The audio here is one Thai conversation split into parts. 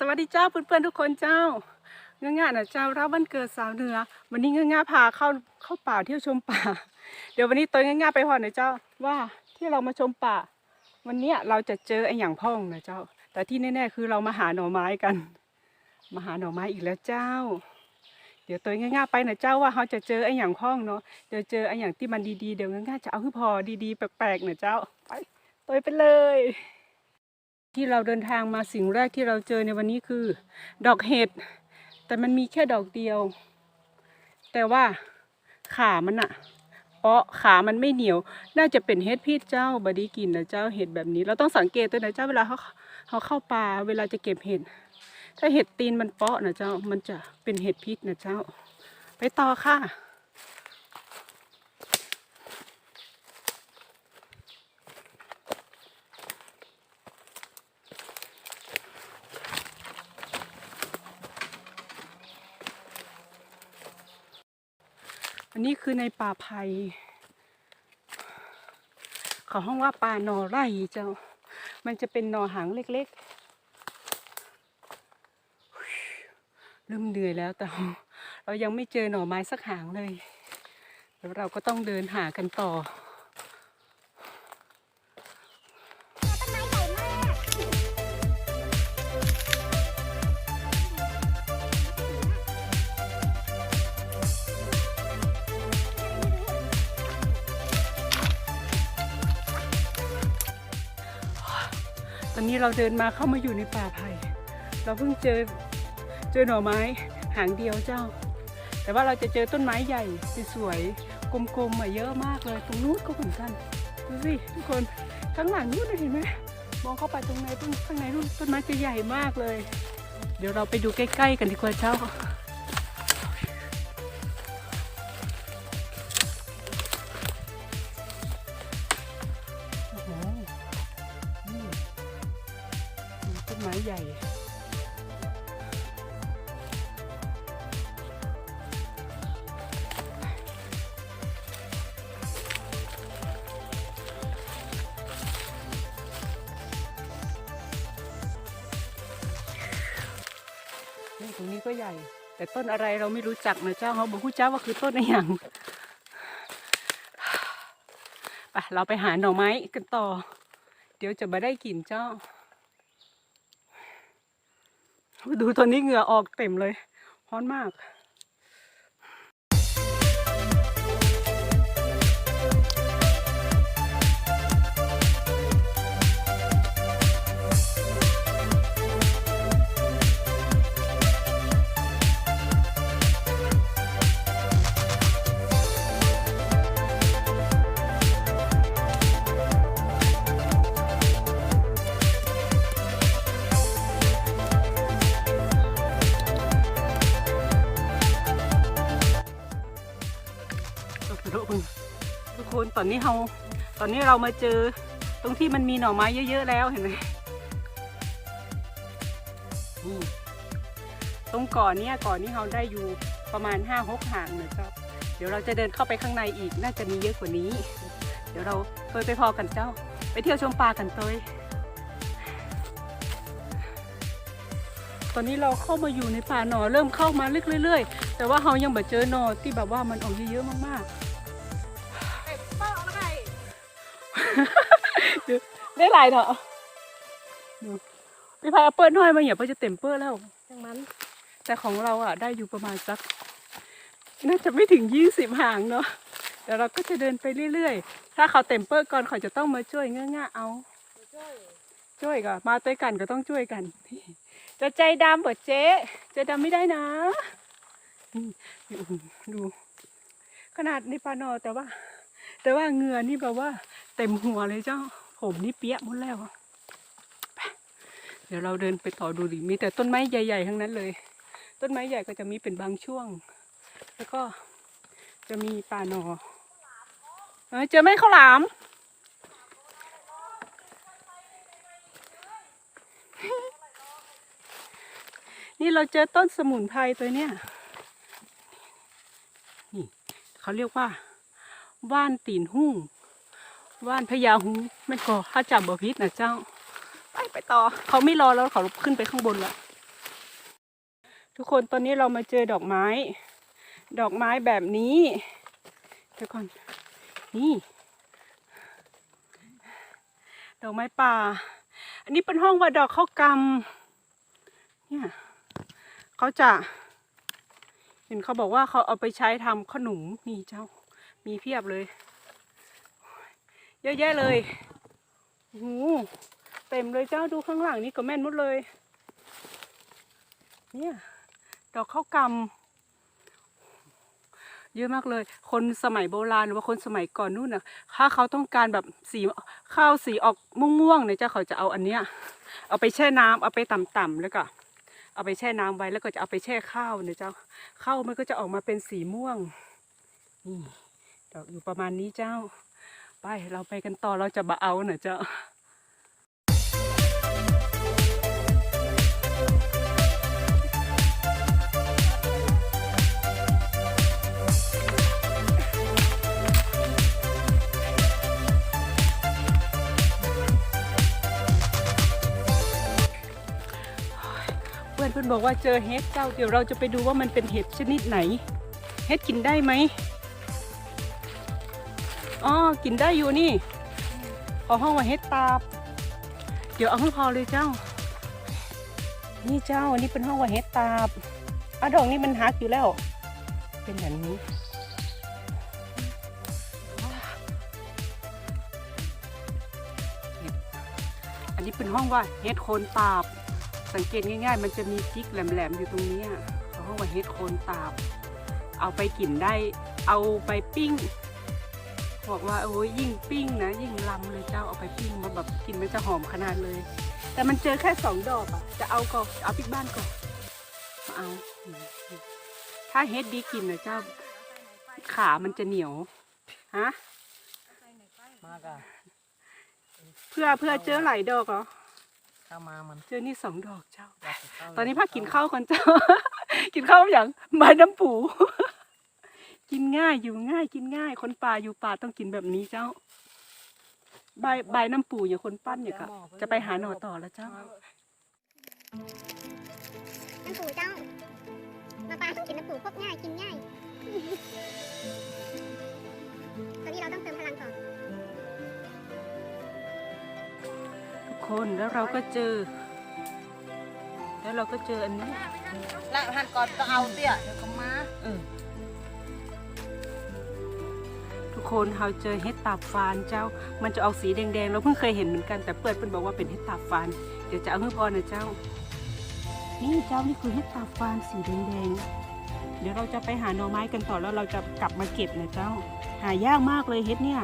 สวัสดีเจ้าเพื่อนๆทุกคนเจ้าเงง่าๆนะเจ้ารับวันเกิดสาวเหนือ วันนี้เงง่าๆพาเข้าเข้าป่าเที่ยวชมป่า เดี๋ยววันนี้ตัวเงง่าๆไปพอหน่อยเจ้าว่าที่เรามาชมป่า วันเนี้ยเราจะเจอไอ้อย่างพ่องนะเจ้า แต่ที่แน่ๆคือเรามาหาหน่อไม้กัน มาหาหน่อไม้อีกแล้วเจ้า เดี๋ยวตัวง่ายๆไปนะเจ้าว่าเขาจะเจอไอ้อย่างพ่องเนาะเดี๋ยวเจอไอ้อย่างที่มันดีๆเดี๋ยวง่ายๆจะเอาขึ้นพอดีๆแปลกๆนะเจ้าไปตัวไปเลย ที่เราเดินทางมาสิ่งแรกที่เราเจอในวันนี้คือ ดอกเห็ด แต่มันมีแค่ดอกเดียว แต่ว่าขามันอะเปาะขามันไม่เหนียว น่าจะเป็นเห็ดพิษเจ้าบดีกินนะเจ้าเห็ดแบบนี้ เราต้องสังเกตตัวนะเจ้าเวลาเขาเขาเข้าป่าเวลาจะเก็บเห็ด ถ้าเห็ดตีนมันเปาะนะเจ้า มันจะเป็นเห็ดพิษนะเจ้า ไปต่อค่ะ นี่คือในป่าไผ่เขาห้องว่าป่านอไร่เจ้า มันจะเป็นหนอหางเล็กๆเริ่มเหนื่อยแล้วแต่เรายังไม่เจอหน่อไม้สักหางเลยแล้วเราก็ต้องเดินหากันต่อ ตอนนี้เราเดินมาเข้ามาอยู่ในป่าไผ่เราเพิ่งเจอเจอหน่อไม้หางเดียวเจ้า แต่ว่าเราจะเจอต้นไม้ใหญ่สวยๆกลมๆมาเยอะมากเลย ตรงนู้นก็เหมือนกันดูสิทุกคนข้างหลังนู้นเห็นไหมมองเข้าไปตรงไหนต้นข้างในนู้นต้นไม้จะใหญ่มากเลย เดี๋ยวเราไปดูใกล้ ๆ กันดีกว่าเจ้า ใหญ่นี่ตรงนี้ก็ใหญ่ แต่ต้นอะไรเราไม่รู้จักนะเจ้าเขาบอกผู้เจ้าว่าคือต้นอะไรอย่างไปเราไปหาหน่อไม้กันต่อ เดี๋ยวจะมาได้กลิ่นเจ้า ดูตอนนี้เหงื่อออกเต็มเลยร้อนมาก ทุกคนตอนนี้เราตอนนี้เรามาเจอตรงที่มันมีหน่อไม้เยอะ ๆ แล้วเห็นไหมตรงก่อนเนี้ยก่อนนี้เราได้อยู่ประมาณห้าหกห่างนะครับ เดี๋ยวเราจะเดินเข้าไปข้างในอีกน่าจะมีเยอะกว่านี้ เดี๋ยวเราเคยไปพอกันเจ้า ไปเที่ยวชมปลากันเตยตอนนี้เราเข้ามาอยู่ในป่าหน่อเริ่มเข้ามาลึกเรื่อย ๆ แต่ว่าเรายังไม่เจอหน่อที่แบบว่ามันออกเยอะๆมากๆ ได้หลายเนาะดูพี่พายเอาเปิ้ลห้อยมาอย่าเพื่อจะเต็มเปิ้ลแล้วอย่างมัน แต่ของเราอะ ได้อยู่ประมาณสัก น่าจะไม่ถึงยี่สิบหางเนาะเดี๋ยวเราก็จะเดินไปเรื่อยๆ ถ้าเขาเต็มเปิ้ลก่อนเขาจะต้องมาช่วยง่าๆเอาช่วยก็มาต้วยกันก็ต้องช่วยกัน จะใจดำเปิดเจ๊ใจดำไม่ได้นะนี่ดู ขนาดในปลาหนอแต่ว่า แต่ว่าเหงื่อนี่แบบว่า เต็มหัวเลยเจ้า ผมนี่เปียกหมดแล้วเดี๋ยวเราเดินไปต่อดูดิมีแต่ต้นไม้ใหญ่ๆทั้งนั้นเลย ต้นไม้ใหญ่ก็จะมีเป็นบางช่วง แล้วก็จะมีปลาหนอเออเจอไหมข้าวหลามนี่เราเจอต้นสมุนไพรตัวเนี้ยนี่เขาเรียกว่าว่านตีนหุ่ง ว่านพญาหุงไม่นก็ถ้าจับบ่พิษนะเจ้า ไปไปต่อ เขาไม่รอแล้วเขาขึ้นไปข้างบนละทุกคนตอนนี้เรามาเจอดอกไม้ ดอกไม้แบบนี้เดี๋ยวก่อนนี่ ดอกไม้ป่า อันนี้เป็นห้องว่าดอกข้าวกำเนี่ยเขาจะ เห็นเขาบอกว่าเขาเอาไปใช้ทำขนมนี่เจ้า มีเพียบเลย เยอะแยะเลยโอ้โหเต็มเลยเจ้าดูข้างหลังนี่ก็แม่นหมดเลย เนี่ยดอกข้าวกำเยอะมากเลย คนสมัยโบราณหรือว่าคนสมัยก่อนนู่นน่ะ ถ้าเขาต้องการแบบสีข้าวสีออกม่วงๆเนี่ยเจ้าเขาจะเอาอันเนี้ย เอาไปแช่น้ำเอาไปต่ำๆแล้วก็เอาไปแช่น้ำไว้แล้วก็จะเอาไปแช่ข้าวเนี่ยเจ้าข้าวมันก็จะออกมาเป็นสีม่วงนี่ดอกอยู่ประมาณนี้เจ้า ไปเราไปกันต่อเราจะบะเอาเน่ะเจ้าเพื่อนเพื่อนบอกว่าเจอเห็ดเจ้าเดี๋ยวเราจะไปดูว่ามันเป็นเห็ดชนิดไหน เห็ดกินได้ไหม อ๋อ กินได้อยู่นี่ ขอห้องว่าเห็ดตาบ เดี๋ยวเอาให้พอเลยเจ้า นี่เจ้า อันนี้เป็นห้องว่าเห็ดตาบอะดอกนี่มันหักอยู่แล้ว เป็นแบบนี้อันนี้เป็นห้องว่าเห็ดโคนตาบ สังเกตง่ายๆ มันจะมีจิ๊กแหลมๆอยู่ตรงนี้เขาห้องว่าเห็ดโคนตาบ เอาไปกินได้ เอาไปปิ้ง บอกว่าโอ้ยยิ่งปิ้งนะยิ่งลำเลยเจ้าเอาไปปิ้งมาแบบกินมันจะหอมขนาดเลย แต่มันเจอแค่สองดอกอะจะเอาก่อนเอาปิกบ้านก่อนมาเอาอืมถ้าเฮ็ดดีกินนะเจ้า ขามันจะเหนียวฮะมากอะเพื่อเพื่อเจอหลายดอกเหรอเข้ามามันเจอนี่สองดอกเจ้าอยากจะเข้า ตอนนี้พักกินข้าวก่อนเจ้า กินข้าวอย่างใบน้ำปู กินง่ายอยู่ง่ายกินง่าย คนป่าอยู่ป่าต้องกินแบบนี้เจ้า ใบใบน้ำปูอย่างคนปั้นอย่างก็จะไปหาหน่อต่อแล้วเจ้าน้ำปูเจ้า มาปลาต้องกินน้ำปูพบง่ายกินง่าย ตอนนี้เราต้องเติมพลังก่อนทุกคนแล้วเราก็เจอ แล้วเราก็เจออันนี้ละหันก่อนก็เอาเตี้ยเดี๋ยวก็มาเออ คนเราเจอเห็ดตาฟานเจ้า มันจะออกสีแดงๆเราเพิ่งเคยเห็นเหมือนกันแต่เปิดเป็นบอกว่าเป็นเห็ดตาฟาน เดี๋ยวจะเอาให้พอนะเจ้า นี่เจ้านี่คือเห็ดตาฟานสีแดงๆเดี๋ยวเราจะไปหาหน่อไม้กันต่อแล้วเราจะกลับมาเก็บนะเจ้า หายากมากเลยเห็ดเนี่ย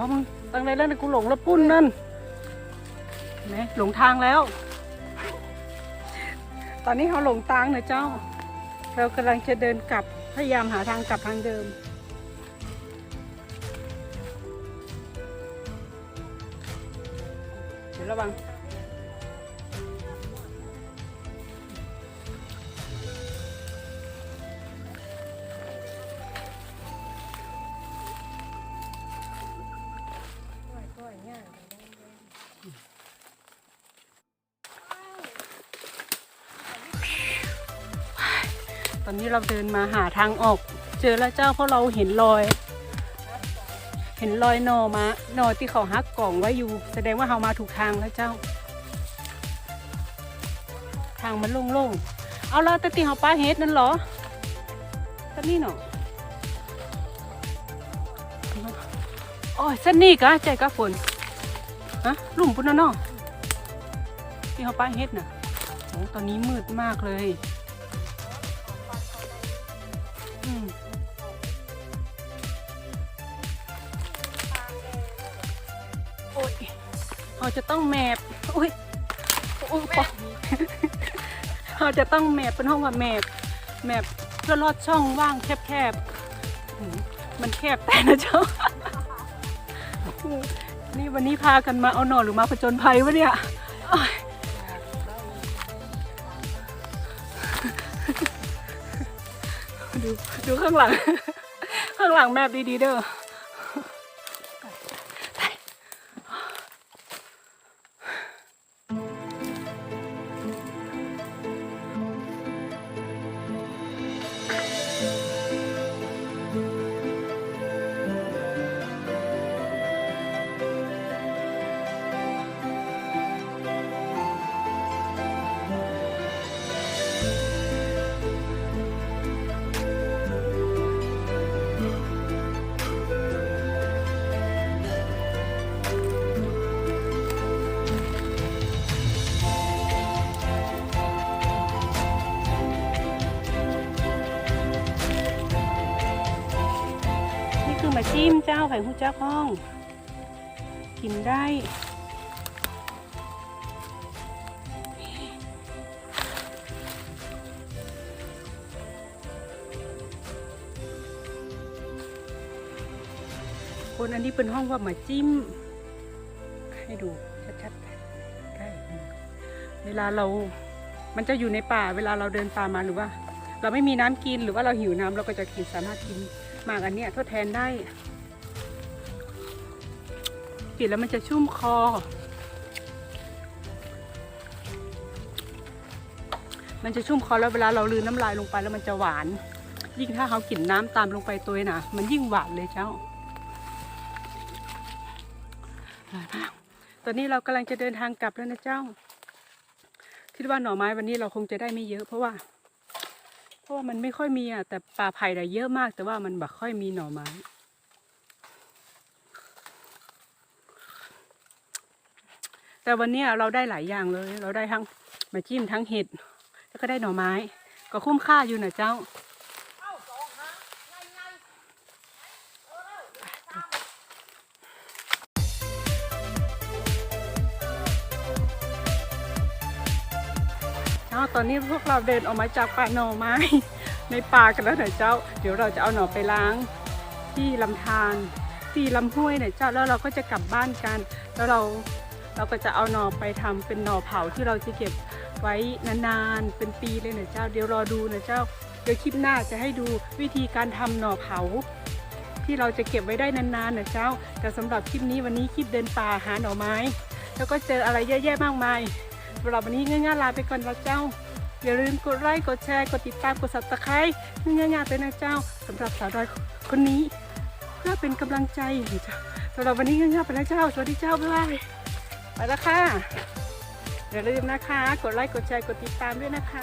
อมึงตั้งไรแล้วนะกูหลงแล้วปุ้นนั่นเห็นไหมหลงทางแล้ว ตอนนี้เขาหลงทางนะเจ้า เรากำลังจะเดินกลับ พยายามหาทางกลับทางเดิม เดี๋ยวระวัง อนนี้เราเดินมาหาทางออก เจอแล้วเจ้าเพราะเราเห็นรอย เห็นรอยนอมาหนอที่เขาฮักกล่องไว้อยู่ แสดงว่าเรามาถูกทางแล้วเจ้า ทางมันโล่งๆ เอาละแต่ตีเขาป้าเฮ็ดนั่นเหรอตอนนี้เนาะโอ้ยเส้นนี้กะใจกะฝนฮะลุ่มปุ่นน่ะเนาะที่เขาป้าเฮ็ดน่ะโอ้ตอนนี้มืดมากเลย เราจะต้องแมปอุ้ยอุ้ยขเราจะต้องแมปเป็นห้องว่าแมปแมปเพื่อลอดช่องว่างแคบๆมันแคบแต่นะเจ้านี่วันนี้พากันมาเอาหนอนหรือมาผจญภัยวะเนี่ยดูดูข้างหลัง ข้างหลังแมพดีๆเด้อ จิ้มเจ้าไข่หูเจ้าห้อง กินได้คนอันนี้เป็นห้องว่ามาจิ้ม ให้ดูชัดๆใกล้เวลาเรา มันจะอยู่ในป่า เวลาเราเดินป่ามาหรือว่า เราไม่มีน้ำกินหรือว่าเราหิวน้ำเราก็จะกินสามารถกินหมากอันเนี้ยทดแทนได้ กินแล้วมันจะชุ่มคอ มันจะชุ่มคอแล้วเวลาเราลืนน้ำลายลงไปแล้วมันจะหวาน ยิ่งถ้าเขากินน้ำตามลงไปตัวน่ะมันยิ่งหวานเลยเจ้าอร่อยมากตอนนี้เรากำลังจะเดินทางกลับแล้วนะเจ้า คิดว่าหน่อไม้วันนี้เราคงจะได้ไม่เยอะ เพราะว่า เพราะว่ามันไม่ค่อยมีอะแต่ป่าไผ่น่ะเยอะมาก แต่ว่ามันแบบค่อยมีหน่อไม้ แต่วันนี้เราได้หลายอย่างเลย เราได้ทั้งมาจิ้มทั้งเห็ด แล้วก็ได้หน่อไม้ ก็คุ้มค่าอยู่นะเจ้าเจ้าตอนนี้พวกเราเดินออกมาจากป่าหน่อไม้ ในป่ากันแล้วนะเจ้า เดี๋ยวเราจะเอาหน่อไปล้าง ที่ลำธารที่ลำห้วยนี่ยเจ้าแล้วเราก็จะกลับบ้านกัน แล้วเรา เราก็จะเอาหน่อไปทำเป็นหน่อเผาที่เราจะเก็บไว้นานๆ เป็นปีเลยนะเจ้า เดี๋ยวรอดูนะเจ้า เดี๋ยวคลิปหน้าจะให้ดูวิธีการทำหน่อเผา ที่เราจะเก็บไว้ได้นานๆนะเจ้า แต่สำหรับคลิปนี้วันนี้คลิปเดินป่าหาหน่อไม้ แล้วก็เจออะไรเยอะแยะมากมายสำหรับวันนี้ง่ายๆลาไปก่อนนะเจ้าอย่าลืมกดไลค์กดแชร์กดติดตามกด subscribe ง่ายๆไปนะเจ้าสำหรับสาวดอยคนนี้ เพื่อเป็นกำลังใจเจ้าสำหรับวันนี้ง่ายๆไปแล้วเจ้า สวัสดีเจ้าบ๊ายบาย ไปแล้วค่ะ อย่าลืมนะคะ กดไลค์ กดแชร์ กดติดตามด้วยนะคะ